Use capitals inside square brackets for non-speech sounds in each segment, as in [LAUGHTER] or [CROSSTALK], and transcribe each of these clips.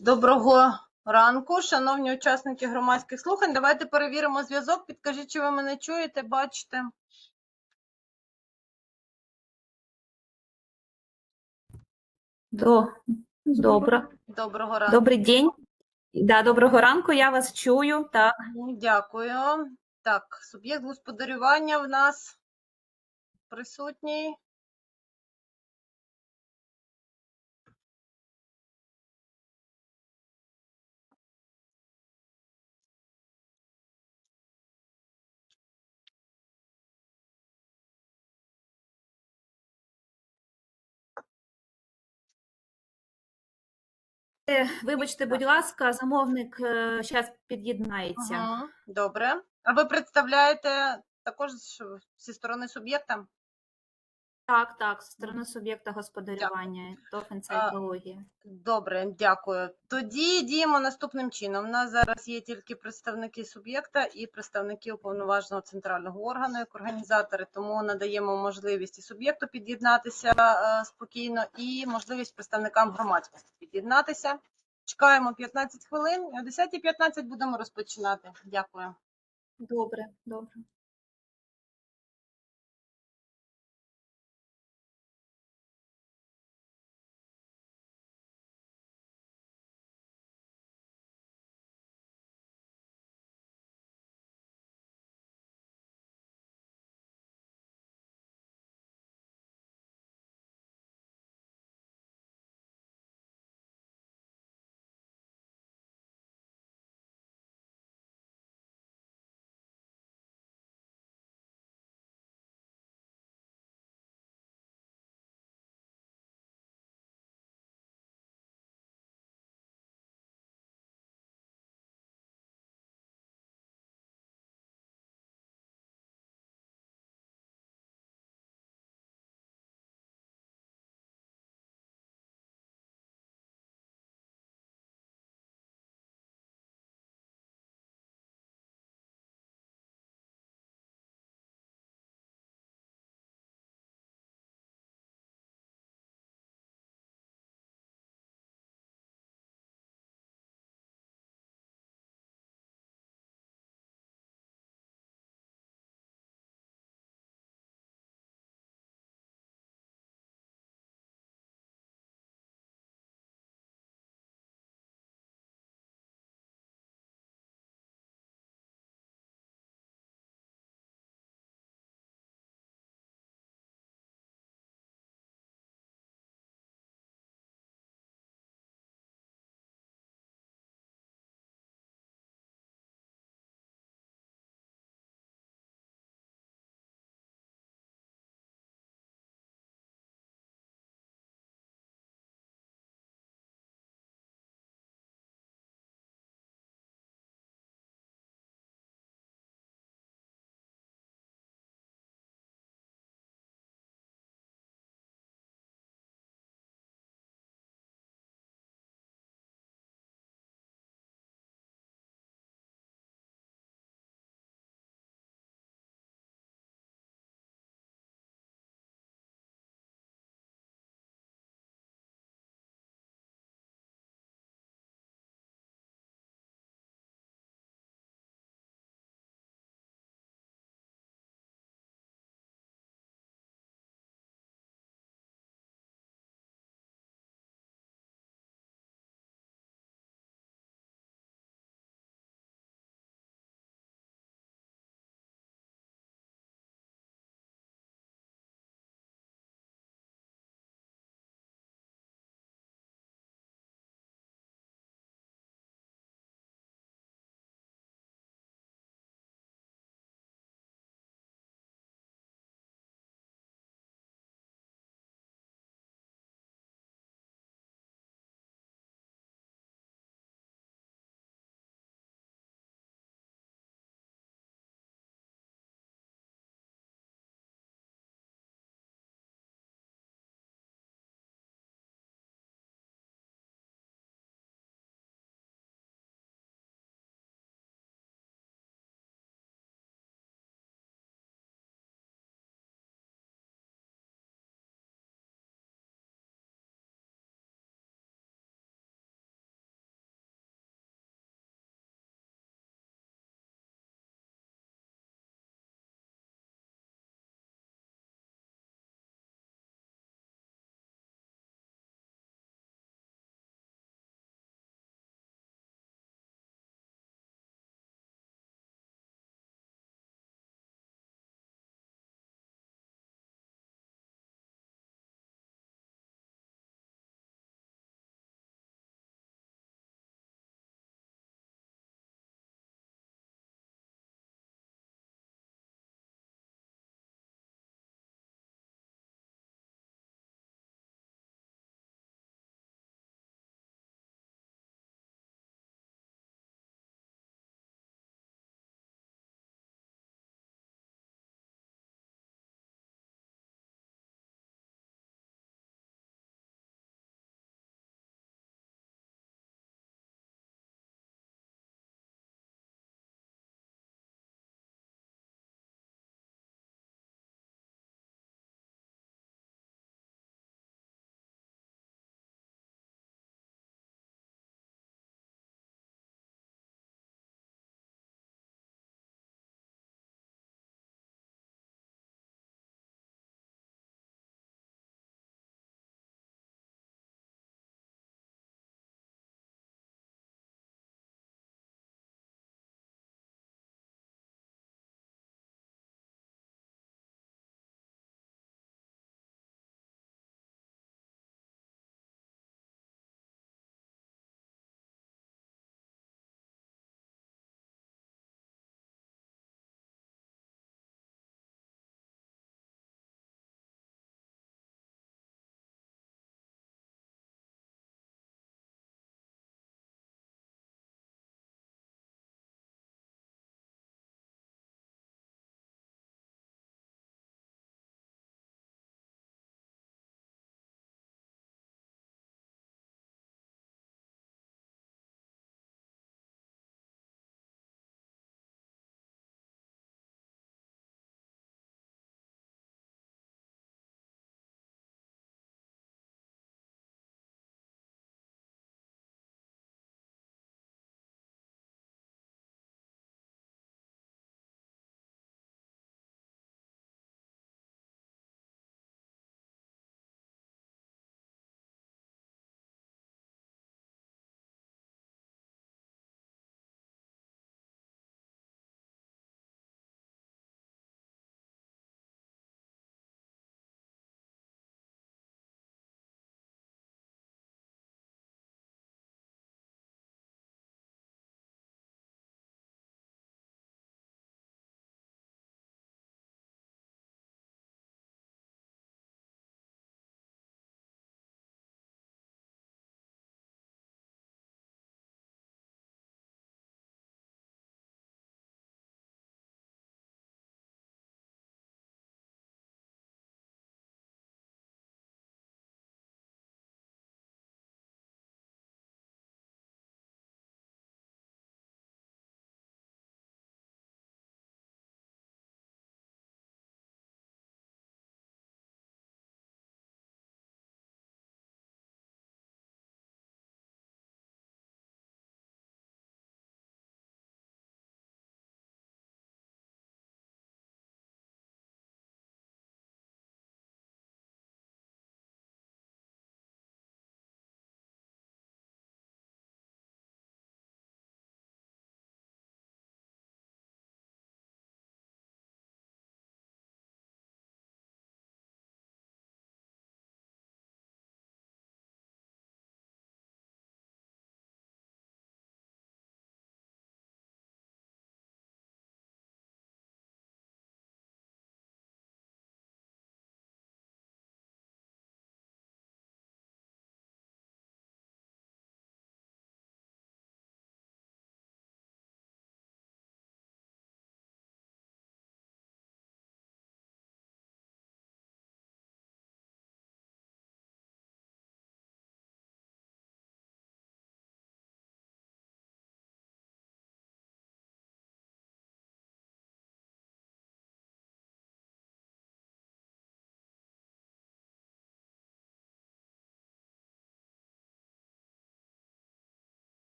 Доброго ранку, шановні учасники громадських слухань. Давайте перевіримо зв'язок. Підкажіть, чи ви мене чуєте, бачите? До, добро, Доброго ранку. добрий день. Да, доброго ранку, я вас чую. Так, Дякую. Так, суб'єкт господарювання в нас присутній. Вибачте, будь ласка, замовник зараз під'єднається. Ага, Добре. А ви представляєте також зі сторони суб'єкта? Так, так, з сторони суб'єкта господарювання, дофенця А, екології. Добре, дякую. Тоді діємо наступним чином. У нас зараз є тільки представники суб'єкта і представники уповноваженого центрального органу як організатори, тому надаємо можливість і суб'єкту під'єднатися е, спокійно, і можливість представникам громадськості під'єднатися. Чекаємо 15 хвилин. і О 10.15 будемо розпочинати. Дякую. Добре, добре.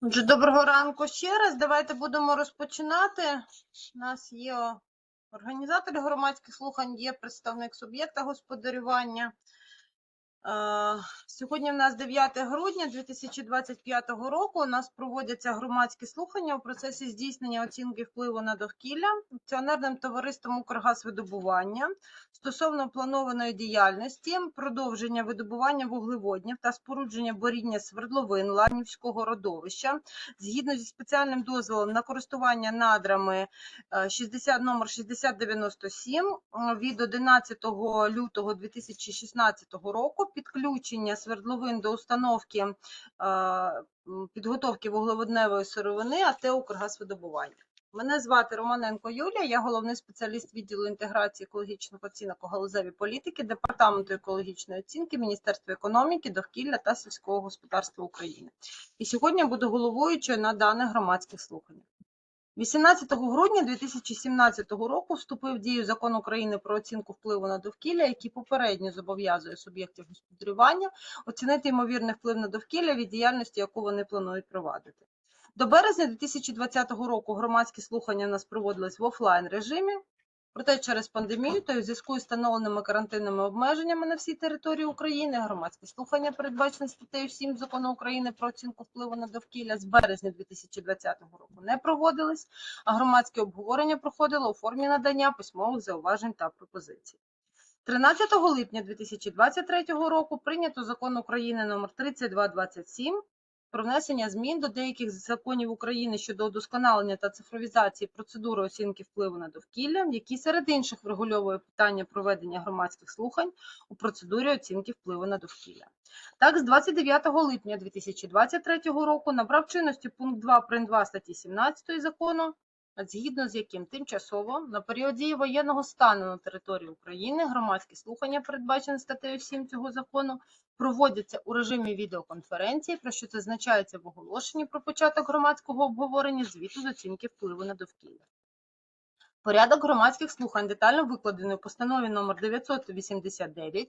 Отже, доброго ранку ще раз. Давайте будемо розпочинати. У нас є організатор громадських слухань, є представник суб'єкта господарювання. Е, Сьогодні в нас 9 грудня 2025 року. У нас проводяться громадські слухання у процесі здійснення оцінки впливу на довкілля акціонерним товариством Укргазвидобування стосовно планованої діяльності, продовження видобування вуглеводнів та спорудження боріння свердловин Ланівського родовища згідно зі спеціальним дозволом на користування надрами е, 60 номер 6097 е, від 11 лютого 2016 року підключення свердловин до установки е, підготовки вуглеводневої сировини АТ «Укргазвидобування». Мене звати Романенко Юлія, я головний спеціаліст відділу інтеграції екологічних оцінок у галузевій політики Департаменту екологічної оцінки Міністерства економіки, довкілля та сільського господарства України. І сьогодні буду головуючою на даних громадських слуханнях. 18 грудня 2017 року вступив в дію закон України про оцінку впливу на довкілля, який попередньо зобов'язує суб'єктів господарювання оцінити ймовірний вплив на довкілля від діяльності, яку вони планують провадити. До березня 2020 року громадські слухання у нас проводились в офлайн режимі. Проте через пандемію та у зв'язку із встановленими карантинними обмеженнями на всій території України громадські слухання, передбачені статтею 7 закону України про оцінку впливу на довкілля з березня 2020 року не проводились, а громадське обговорення проходило у формі надання письмових зауважень та пропозицій. 13 липня 2023 року прийнято закон України номер 3227 про внесення змін до деяких законів України щодо удосконалення та цифровізації процедури оцінки впливу на довкілля, який серед інших врегульовує питання проведення громадських слухань у процедурі оцінки впливу на довкілля. Так, з 29 липня 2023 року набрав чинності пункт 2 прим. 2 статті 17 закону, згідно з яким тимчасово на період дії воєнного стану на території України громадські слухання, передбачені статтею 7 цього закону, проводяться у режимі відеоконференції, про що це означається в оголошенні про початок громадського обговорення звіту з оцінки впливу на довкілля. Порядок громадських слухань детально викладений у постанові номер 989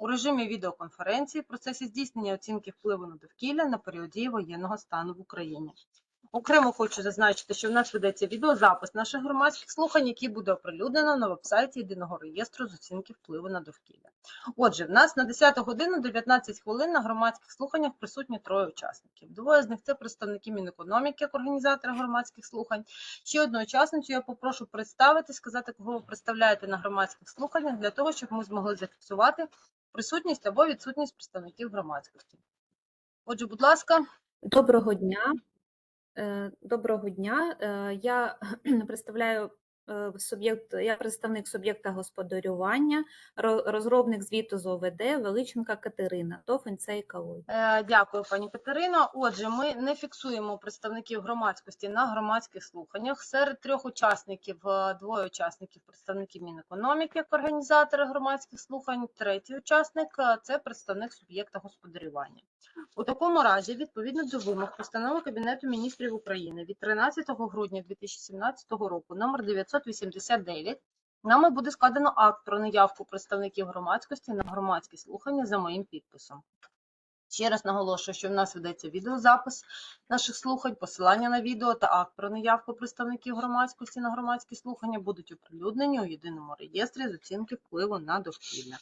у режимі відеоконференції в процесі здійснення оцінки впливу на довкілля на період дії воєнного стану в Україні. Окремо хочу зазначити, що в нас ведеться відеозапис наших громадських слухань, який буде оприлюднено на вебсайті єдиного реєстру з оцінки впливу на довкілля. Отже, в нас на 10 годину 19 хвилин на громадських слуханнях присутні троє учасників. Двоє з них це представники Мінекономіки як організатори громадських слухань. Ще одну учасницю я попрошу представити, сказати, кого ви представляєте на громадських слуханнях, для того, щоб ми змогли зафіксувати присутність або відсутність представників громадськості. Отже, будь ласка, Доброго дня. Е, Доброго дня. Е, Я [CLEARS THROAT] представляю суб'єкт, я представник суб'єкта господарювання, ро- розробник звіту з ОВД Величенка Катерина, ТОВ «Інце екологія». Е, Дякую, пані Катерино. Отже, ми не фіксуємо представників громадськості на громадських слуханнях. Серед трьох учасників е, двоє учасників представників Мінекономіки як організатори громадських слухань. Третій учасник е, це представник суб'єкта господарювання. У такому разі, відповідно до вимог постанови Кабінету міністрів України від 13 грудня 2017 року, номер 989, нами буде складено акт про наявку представників громадськості на громадські слухання за моїм підписом. Ще раз наголошую, що в нас ведеться відеозапис наших слухань, посилання на відео та акт про наявку представників громадськості на громадські слухання будуть оприлюднені у єдиному реєстрі з оцінки впливу на довкілля.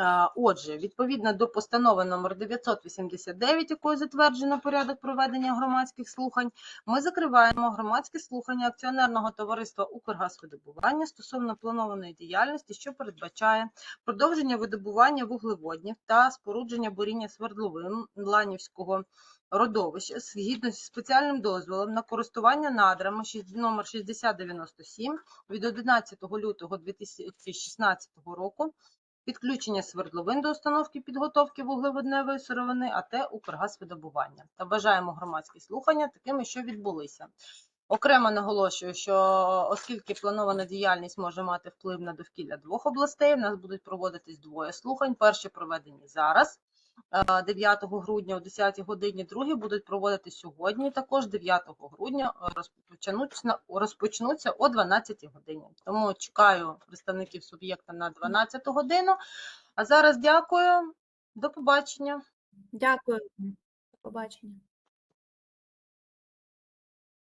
Е, Отже, відповідно до постанови номер 989, якою затверджено порядок проведення громадських слухань, ми закриваємо громадські слухання акціонерного товариства Укргазвидобування стосовно планованої діяльності, що передбачає продовження видобування вуглеводнів та спорудження буріння свердловин Ланівського родовища згідно зі спеціальним дозволом на користування надрами номер 6097 від 11 лютого 2016 року підключення свердловин до установки підготовки вуглеводневої сировини, АТ «Укргазвидобування». Та бажаємо громадські слухання такими, що відбулися. Окремо наголошую, що оскільки планована діяльність може мати вплив на довкілля двох областей, в нас будуть проводитись двоє слухань. Перше проведені зараз, 9 грудня о 10 годині, другі будуть проводити сьогодні, також 9 грудня е, розпочнуться, розпочнуться о 12 годині. Тому чекаю представників суб'єкта на 12 годину. А зараз дякую. До побачення. Дякую. До побачення.